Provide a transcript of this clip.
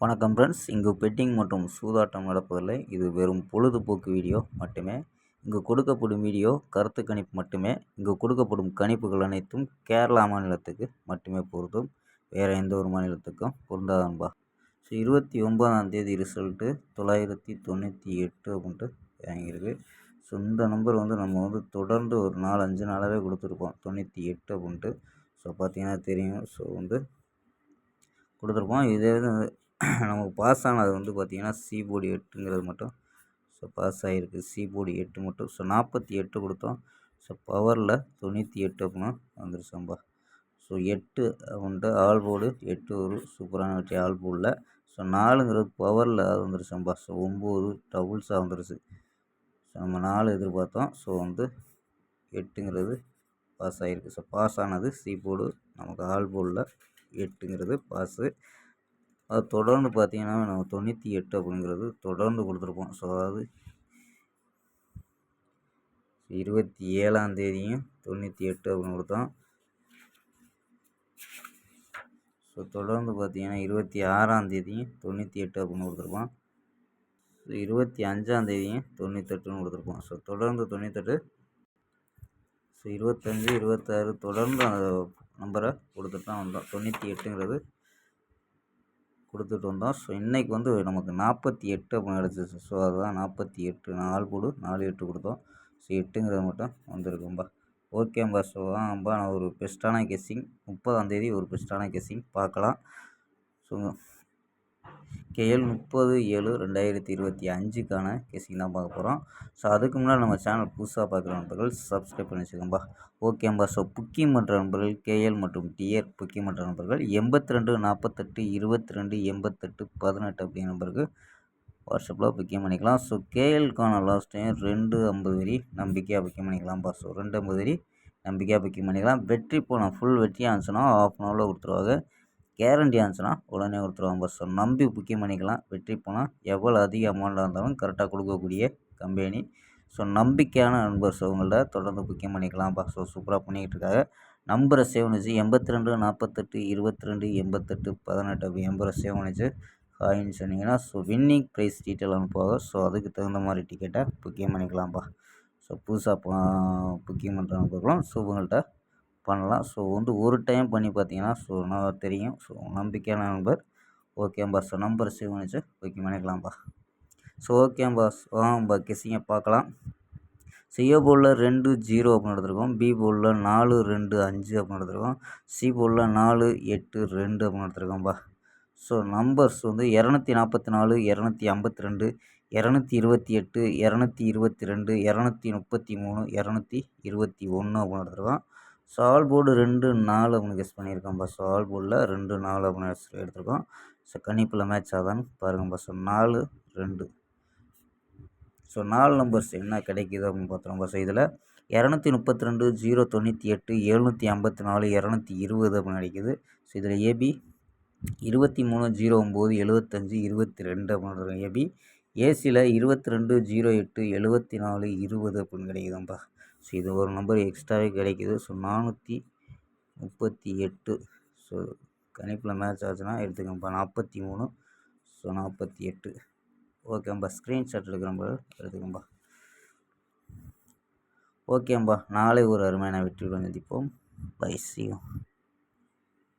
வணக்கம் ஃப்ரெண்ட்ஸ் இங்கு பெட்டிங் மற்றும் சூதாட்டம் நடப்பதில்லை. இது வெறும் பொழுதுபோக்கு வீடியோ மட்டுமே. இங்கு கொடுக்கப்படும் வீடியோ கருத்து கணிப்பு மட்டுமே. இங்கு கொடுக்கப்படும் கணிப்புகள் அனைத்தும் கேரளா மாநிலத்துக்கு மட்டுமே பொருந்தும். வேறு எந்த ஒரு மாநிலத்துக்கும் பொருந்தாதான்பா ஸோ இருபத்தி ஒன்பதாம் தேதி ரிசல்ட்டு தொள்ளாயிரத்தி தொண்ணூற்றி எட்டு அப்படின்ட்டு வாங்கியிருக்கு. ஸோ இந்த நம்பர் வந்து நம்ம வந்து தொடர்ந்து ஒரு நாலு அஞ்சு நாளாகவே கொடுத்துருப்போம். தொண்ணூற்றி எட்டு அப்படின்ட்டு. ஸோ பார்த்தீங்கன்னா தெரியும். ஸோ வந்து கொடுத்துருப்போம் இதே இது நமக்கு பாஸ் ஆனது வந்து பார்த்திங்கன்னா சி போர்டு எட்டுங்கிறது மட்டும். ஸோ பாஸ் ஆகிருக்கு சி போர்டு எட்டு மட்டும். ஸோ நாற்பத்தி எட்டு கொடுத்தோம். ஸோ பவரில் தொண்ணூற்றி எட்டு அப்படின்னா வந்துருச்சோம்பா ஸோ எட்டு அப்படின்ட்டு ஆல் போர்டு எட்டு ஒரு. சூப்பரான வெற்றி. ஆல் போர்டில் ஸோ நாலுங்கிறது பவரில் அது வந்துருச்சோம்பா ஸோ ஒம்பது டபுள்ஸாக வந்துருச்சு. ஸோ நம்ம நாலு எதிர்பார்த்தோம். ஸோ வந்து எட்டுங்கிறது பாஸ் ஆகிருக்கு ஸோ பாஸ் ஆனது சி போர்டு நமக்கு ஆல் போர்டில் எட்டுங்கிறது பாஸு அது தொடர்ந்து பார்த்தீங்கன்னா நம்ம தொண்ணூற்றி எட்டு அப்படிங்கிறது தொடர்ந்து கொடுத்துருப்போம். ஸோ அதாவது இருபத்தி ஏழாம் தேதியும் தொண்ணூற்றி எட்டு அப்படின்னு கொடுத்தோம். ஸோ தொடர்ந்து பார்த்தீங்கன்னா இருபத்தி ஆறாம் தேதியும் தொண்ணூற்றி எட்டு அப்படின்னு கொடுத்துருப்போம். ஸோ இருபத்தி அஞ்சாம் தேதியும் தொண்ணூத்தெட்டுன்னு கொடுத்துருப்போம். ஸோ தொடர்ந்து தொண்ணூத்தெட்டு ஸோ இருபத்தஞ்சி இருபத்தாறு தொடர்ந்து அந்த நம்பரை கொடுத்துட்டு தான் வந்தோம். தொண்ணூற்றி எட்டுங்கிறது கொடுத்துட்டு வந்தோம். ஸோ இன்றைக்கி வந்து நமக்கு நாற்பத்தி எட்டு அப்படின்னு கிடச்சிச்சு ஸோ அதுதான் நாற்பத்தி எட்டு. நாலு போடு நாலு எட்டு கொடுத்தோம். ஸோ எட்டுங்கிறது மட்டும் வந்திருக்கும்பா ஓகேம்பா ஸோ ஆம்பா நான் ஒரு பெஸ்ட்டான கெஸ்ஸிங் முப்பதாந்தேதி ஒரு பெஸ்ட்டான கெஸ்ஸிங் பார்க்கலாம். ஸோ கேஎல் முப்பது ஏழு ரெண்டாயிரத்தி இருபத்தி அஞ்சுக்கான கேசிங் தான் பார்க்க போகிறோம் ஸோ அதுக்கு முன்னாடி நம்ம சேனல் புதுசாக பார்க்குற நண்பர்கள் சப்ஸ்கிரைப் பண்ணி வச்சுக்கோம்பா. ஓகேம்பா ஸோ புக்கிங் பண்ணுற நண்பர்கள் கேஎல் மற்றும் டிஆர் புக்கிங் பண்ணுற நண்பர்கள் எண்பத்தி ரெண்டு நாற்பத்தெட்டு இருபத்தி ரெண்டு எண்பத்தெட்டு பதினெட்டு அப்படிங்கிற நம்பருக்கு வாட்ஸ்அப்பில் புக்கிங் பண்ணிக்கலாம். ஸோ கேஎல்கான லாஸ்ட் டைம் ரெண்டு ஐம்பது வரி நம்பிக்கையாக புக்கிங் பண்ணிக்கலாம்ப்பா ஸோ ரெண்டு ஐம்பது வரி நம்பிக்கையாக புக்கிங் பண்ணிக்கலாம். வெற்றி போனால் ஃபுல் வெற்றியாக இருந்துச்சுன்னா ஆஃப் அன் ஹவரில் கொடுத்துருவாங்க. கேரண்டி ஆச்சுன்னா உடனே கொடுத்துருவாங்க ஸோ நம்பி புக்கிங் பண்ணிக்கலாம். வெற்றி போனால் எவ்வளோ அதிக அமௌண்ட்டாக இருந்தாலும் கரெக்டாக கொடுக்கக்கூடிய கம்பெனி ஸோ நம்பிக்கையான நண்பர்ஸ் அவங்கள்ட்ட தொடர்ந்து புக்கிங் பண்ணிக்கலாம் ஸோ சூப்பராக பண்ணிக்கிட்டு இருக்காங்க நம்பரை சேவ் பண்ணிச்சு. எண்பத்தி ரெண்டு நாற்பத்தெட்டு இருபத்தி ரெண்டு எண்பத்தெட்டு பதினெட்டு அப்படி எண்பரை சேவ் பண்ணிச்சு. சொன்னீங்கன்னா ஸோ வின்னிங் ப்ரைஸ் டீட்டெயில் அனுப்புவாங்க ஸோ அதுக்கு தகுந்த மாதிரி டிக்கெட்டை புக்கிங் பண்ணிக்கலாம்ப்பா. ஸோ புதுசாக புக்கிங் பண்ணுற நண்பர்களும் ஸோ உங்கள்கிட்ட பண்ணலாம். ஸோ வந்து ஒரு டைம் பண்ணி பார்த்தீங்கன்னா ஸோ நான் தெரியும்? ஸோ நம்பிக்கையான நம்பர் ஓகேம்பா ஸோ நம்பர் சேவ் பண்ணிச்சு. ஓகே பண்ணிக்கலாம்ப்பா ஸோ ஓகேம்பா வாங்கப்பா கெஸிங்கை பார்க்கலாம். ஸோ ஏ போலில் ரெண்டு ஜீரோ அப்படின்னு எடுத்துருக்கோம். பி போலில் நாலு ரெண்டு அஞ்சு அப்படின்னு எடுத்துருக்கோம். சி போலில் நாலு எட்டு ரெண்டு அப்படின்னு எடுத்துருக்கோம்ப்பா ஸோ நம்பர்ஸ் வந்து இரநூத்தி நாற்பத்தி நாலு இரநூத்தி ஐம்பத்தி ரெண்டு இரநூத்தி இருபத்தி எட்டு இரநூத்தி இருபத்தி ரெண்டு இரநூத்தி முப்பத்தி மூணு இரநூத்தி இருபத்தி ஒன்று அப்படின்னு எடுத்துருக்கோம். சால் போர்டு ரெண்டு நாலு அப்படின்னு கெஸ் பண்ணியிருக்கோம்ப்பா சால் போர்டில் ரெண்டு நாலு அப்படின்னு எடுத்திருக்கோம். ஸோ கணிப்பில் மேட்ச் ஆதான்னு பாருங்கப்பா ஸோ நாலு ரெண்டு. ஸோ நாலு நம்பர்ஸ் என்ன கிடைக்கிது அப்படின்னு பார்த்தோம் ஸோ இதில் இரநூத்தி முப்பத்தி ரெண்டு ஜீரோ தொண்ணூற்றி எட்டு எழுநூற்றி ஐம்பத்தி நாலு இரநூத்தி இருபது அப்படின்னு கிடைக்கிது. ஸோ இதில் ஏபி இருபத்தி மூணு ஜீரோ ஒம்பது எழுபத்தஞ்சி இருபத்தி ரெண்டு அப்படின்னு ஏபி ஏசியில் இருபத்தி ரெண்டு ஜீரோ எட்டு எழுபத்தி நாலு இருபது அப்படின்னு கிடைக்குதுப்பா. ஸோ இது ஒரு நம்பர் எக்ஸ்ட்ராவே கிடைக்கிது. ஸோ நானூற்றி முப்பத்தி எட்டு. ஸோ கணிப்பில் மேட்ச் ஆச்சுன்னா எடுத்துக்கோங்கப்பா. நாற்பத்தி மூணு. ஸோ நாற்பத்தி எட்டு. ஓகேம்பா. ஸ்க்ரீன்ஷாட் எடுக்கிறோம்பா எடுத்துக்கோம்பா. ஓகேம்பா. நாளை ஒரு அருமையான வெற்றியுடன் சந்திப்போம். பைசியும்